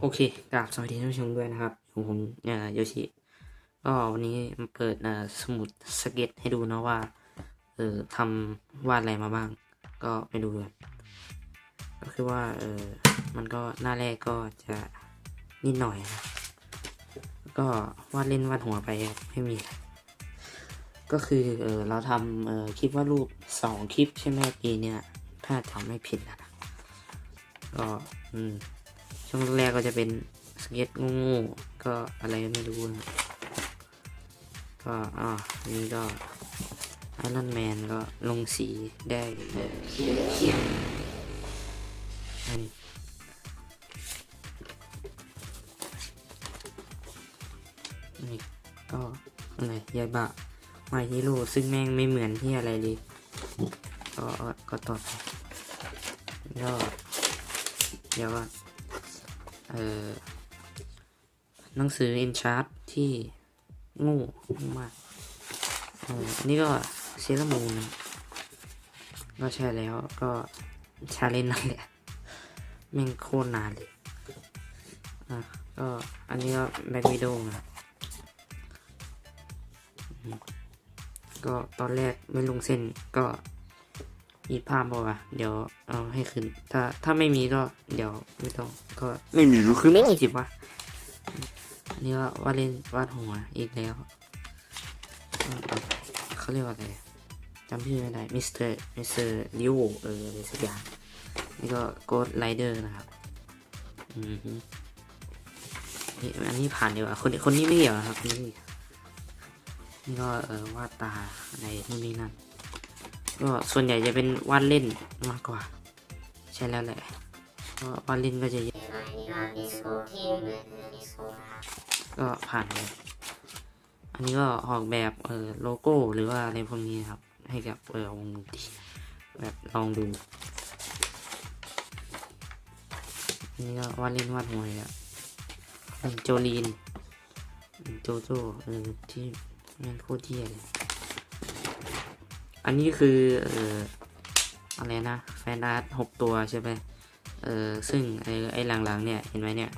โอเคกราบสวัสดีท่านผู้ชมด้วยนะครับ ผมผมเอ่อโยชิก็วันนี้มาเปิดเอ่อสมุดสเก็ตให้ดูนะว่าเออทำวาดอะไรมาบ้าง ก็ไปดูกันก็คือว่าเออมันก็หน้าแรกก็จะนิดหน่อยนะก็วาดเล่นวาดหัวไปไม่มี ก็คือเออเราทำเออคลิปวาดรูปสองคลิปใช่ไหมปีเนี้ยถ้าจำไม่ผิดนะก็อืม ช่วงแรกก็จะเป็นสเก็ตงูก็อะไรไม่รู้นะก็อ่าอันนี้ก็ไอรอนแมนก็ลงสีได้เอ่ออันนี้นี่ก็อะไรยายบะมาฮีโร่ซึ่งแม่งไม่เหมือนที่อะไรเลยก็ก็ต่อไปก็เดี๋ยวว่อ่อ หนังสือ in chart ที่งูมากอันนี้ก็เซรามูนก็ใช่แล้วก็ชาเลนนั่นแหละแม่งโคตรนานเลยอะก็อันนี้ก็แบ็กวิดโอนะก็ตอนแรกไม่ลงเส้นก็ มีภาพบอกว่าเดี๋ยวเอาให้ขึ้น ถ้าถ้าไม่มีก็เดี๋ยวไม่ต้องก็ไม่มีก็คือไม่มีสิวะอันนี่ก็วาดเล่นวาดหัวอีกแล้วก็เขาเรียกว่าอะไรจำชื่อไม่ได้มิสเตอร์มิสเตอร์ลิโอเอออะไรสักอย่างนี่ก็โกดไรเดอร์นะครับอืมฮึนี่อันนี้ผ่านดีกว่าคนคนนี้ไม่เกี่ยวนะครับคนนี่นี่ก็เออวาดตาอะไรนู่นนี่นั่น ก็ส่วนใหญ่จะเป็นวาดเล่นมากกว่า ใช่แล้วแหละก็วาดเล่นก็จะเยอะก็ผ่านเลยอันนี้ก็ออกแบบเออโลโก้หรือว่าอะไรพวกนี้ครับ ให้กับเออวงดนตรีแบบลองดูอันนี้ก็วาดเล่นวาดหวยอะเป็นโจลีนโจโจเออที่แม่งโคตรเที่ยเลย อันนี้คือเอ่ออะไรนะแฟนอาร์ตหกตัวใช่ไหมเออซึ่งไอ้ไอ้หลังๆเนี่ยเห็นไหมเนี่ย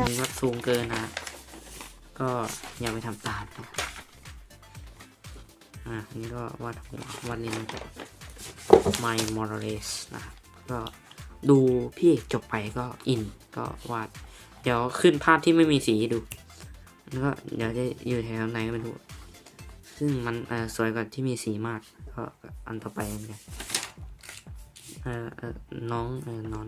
มันวัดสูงเกินนะก็อย่าไปทำตามนะอะอันนี้ก็วาดหัววาดเลนไมมอร์เรสนะครับก็ดูพี่เอกจบไปก็อินก็วาด เดี๋ยวขึ้นภาพที่ไม่มีสีให้ดู แล้วก็เดี๋ยวจะอยู่แถวไหนก็ไม่รู้ ซึ่งมันสวยกว่าที่มีสีมาก ก็อันต่อไปนกันเออเออน้องเออน้อง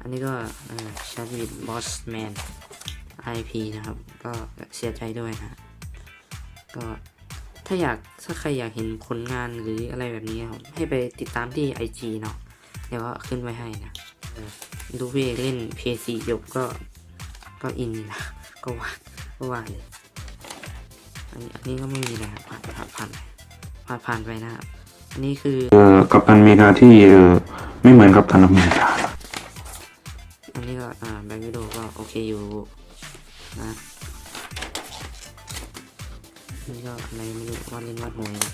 อันนี้ก็เออชาร์วิดบอสแมน IP นะครับ ก็เสียใจด้วยนะก็ถ้าอยากถ้าใครอยากเห็นผลงานหรืออะไรแบบนี้ครับให้ไปติดตามที่ IG เนาะเดี๋ยวก็ขึ้นไว้ให้นะ ดูพี่เอกเล่น PS4 จบก็ก็อินนะก็ว่าก็ว่าเลยอันนี้อันนี้ก็ไม่มีอะไรครับผ่านผ่านผ่านไปผ่านผ่านไปนะครับอันนี้คือเอ่อกัปตันอเมริกาที่เออไม่เหมือนกัปตันอเมริกาอันนี้ก็อ่าแบ็กวิดโอก็โอเคอยู่นะนี่ก็อะไรไม่รู้วาดเล่นวาดหวยนะ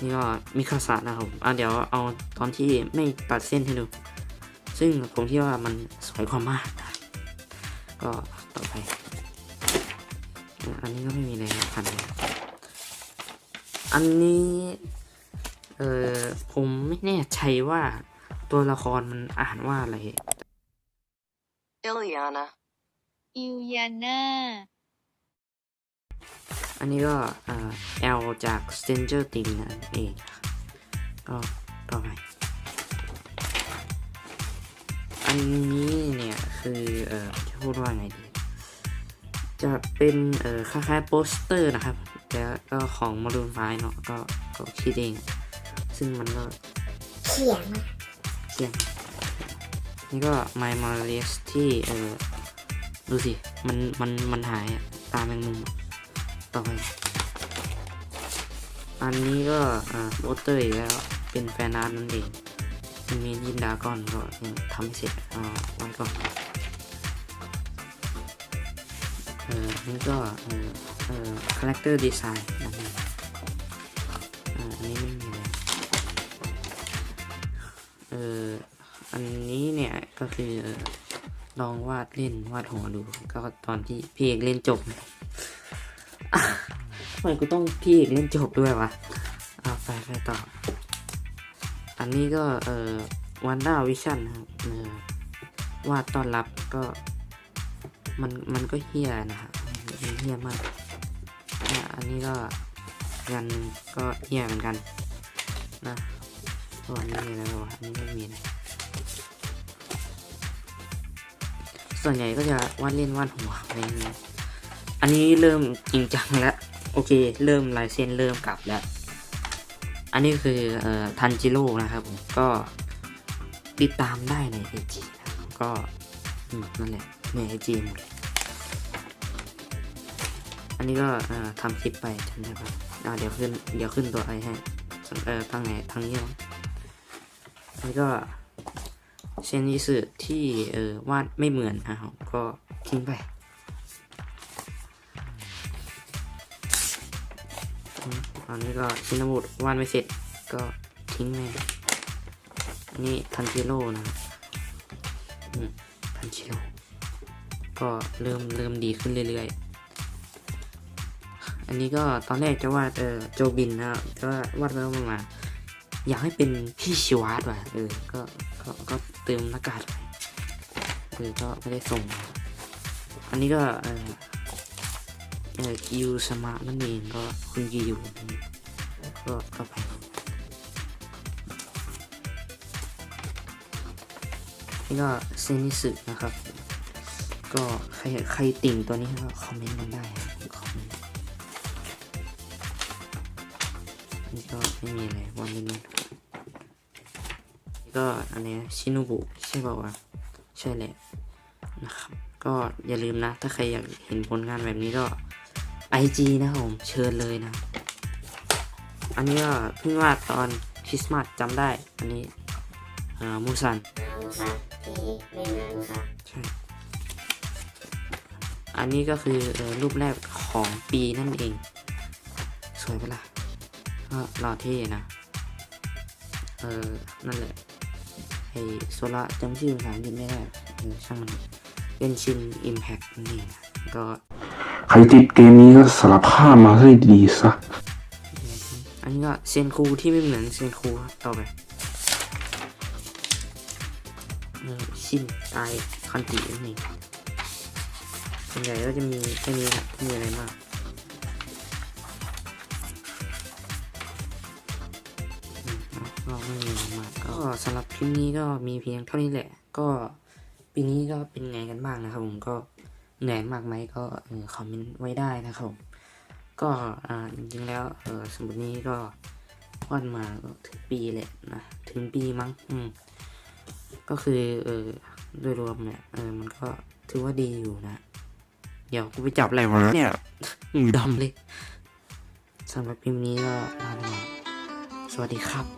นี่ก็มิคาสะนะครับผมอะเดี๋ยวเอาตอนที่ไม่ตัดเส้นให้ดู ซึ่งผมคิดว่ามันสวยกว่ามากนะก็ต่อไป อันนี้ก็ไม่มีอะไรนะพันเลยอันนี้ เออผมไม่แน่ใจว่าตัวละครมันอ่านว่าอะไร Ilyana. อิลยาน่าอันนี้ก็เอ่อ L จาก Stranger Things นั่นเองนะครับก็ต่อไป อันนี้เนี่ยคือเอ่อจะพูดว่าไงดี จะเป็นเอ่อคล้ายๆโปสเตอร์นะครับแต่ก็ของมารูนไฟเนาะก็ก็คิดเอง ซึ่งมันก็เขียนเที่ยงนี่ก็ My m a r i s ที่เออดูสิ มันมันมันหายตาแมงมุมต่อไป อันนี้ก็อ่าโปสเตอร์อีกแล้วเป็นแฟนอาร์ตนั่นเอง มียินดาก่อนก็ทำไม่เสร็จอ่าไว้ก่อนเออนี่ก็เออเอคาแรคเตอร์ดีไซน์อับอ่าอันนี้ไม่มีเลยเอออันนี้เนี่ยก็คือลองวาดเล่นวาดหัวดู ก็ตอนที่พี่เอกเล่นจบทำไมกูต้องพี่เอกเล่นจบด้วยวะเอาไปไปต่อ นนี้ก็เออวันด้าวิชั่นครับวาดต้อนรับก็มันมันก็เฮียนะครับมันเฮียมากอะอันนี้ก็ยันก็เฮียเหมือนกันนะส่วนนี้มีอะไรบ้างวะอันนี้ไม่มีอะส่วนใหญ่ก็จะวาดเล่นวาดหัวอะไรอย่างนี้อันนี้เริ่มจริงจังแล้ว โอเค เริ่มลายเส้นเริ่มกลับแล้ว อันนี้คือออทันจิโร่นะครับผมก็ติดตามได้ในไอจีนะก็นั่นแหละในไอจีหมดเลยอันนี้ก็ทำคลิปไปจำได้ปะอ่าเดี๋ยวขึ้นเดี๋ยวขึ้นตัวไอให้เออทางไหนทางนี้มั้งอันนี้ก็เชนยิสึที่เออวาดไม่เหมือนนะครับก็ทิ้งไป อันนี้ก็ชินบุตรวาดไม่เสร็จก็ทิ้งไปอันนี้ทันจิโร่นะครับทันจิโร่ก็เริ่มเริ่มดีขึ้นเรื่อยๆ อันนี้ก็ตอนแรกจะวาดเออโจบินนะก็วาดไปวมา อยากให้เป็นพี่ชิวาร์ดว่ะเออก็ก็ก็เติมหน้ากากไปเออก็ไม่ได้ส่ง อันนี้ก็เออ เออกิวสมานั่นเองก็คุณกิวก็เข้าไปนี่ก็เซนิสึนะครับ ก็ใครใครติ่งตัวนี้ก็คอมเมนต์กันได้คอมเมนต์อันนี้ก็ไม่มีอะไรวันนี้นก็อันนี้ชินุบุใช่เปล่าวะใช่แหละนะครับ ก็อย่าลืมนะ ถ้าใครอยากเห็นผลงานแบบนี้ก็ IG นะครับผมเชิญเลยนะ อันนี้ก็เพิ่งวาดตอนคริสต์มาสจำได้ อันนี้อ่ามูซันใช่อันนี้ก็คือเอ่อรูปแรกของปีนั่นเอง สวยปะล่ะก็หล่อเท่นะ เออ นั่นแหละ ไอโซล่าจำชื่อภาษาอังกฤษไม่ได้เออช่างมันเป็นชินอิมแพคนี่นะก็ ใครติดเกมนี้ก็สารภาพมาให้ดีซะ อันนี้ก็เซนคูที่ไม่เหมือนเซนคูครับต่อไปชินตายคันตินั่นเองส่วนใหญ่ก็จะมีแค่นี้ครับไม่มีอะไรมากก็ไม่มีอะไรมากก็สำหรับคลิปนี้ก็มีเพียงเท่านี้แหละ ก็ปีนี้ก็เป็นไงกันบ้างนะครับผมก็ เหนื่อยมากไหมก็คอมเมนต์ไว้ได้นะครับผมก็จริงๆแล้วสมุดนี้ก็วาดมาก็ถึงปีแหละนะถึงปีมั้งอืมก็คือเออโดยรวมเนี่ยเออมันก็ถือว่าดีอยู่นะ เดี๋ยวกูไปจับอะไรมาเนี่ยดำเลยสำหรับคลิปนี้ก็ลาไปสวัสดีครับ